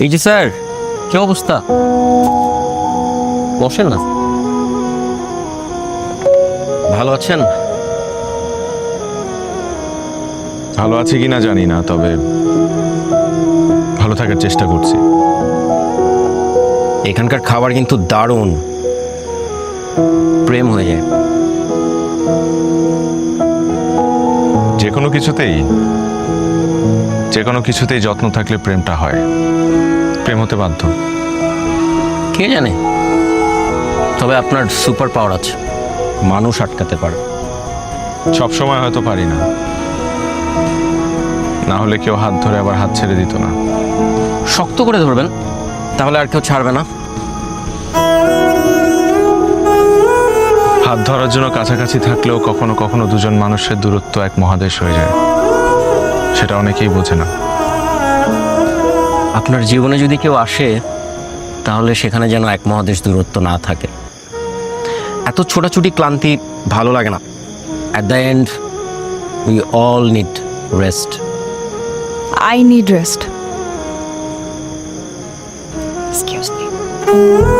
এই যে স্যার কি অবস্থা? বসেন না। ভালো আছেন? ভালো আছে কিনা জানি না তবে ভালো থাকার চেষ্টা করছি। এখানকার খাবার কিন্তু দারুণ। প্রেম হয়ে যায়। যে কোনো কিছুতেই যে কোনো কিছুতেই যত্ন থাকলে প্রেমটা হয়। প্রেম হতে বাধ্য। কে জানে? তবে আপনার সুপার পাওয়ার আছে। মানুষ আটকাতে পারে। সব সময় হয়তো পারি না। না হলে কেউ হাত ধরে আবার হাত ছেড়ে দিত না। শক্ত করে ধরবেন তাহলে আর কেউ ছাড়বে না। হাত ধরার জন্য কাছাকাছি থাকলেও কখনো কখনো দুজন মানুষের দূরত্ব এক মহাদেশ হয়ে যায়। সেটা অনেকেই বোঝে না। আপনার জীবনে যদি কেউ আসে তাহলে সেখানে যেন এক মহাদেশ দূরত্ব না থাকে। এত ছোটাছুটি ক্লান্তি ভালো লাগে না। At the end we all need rest I need rest Excuse me.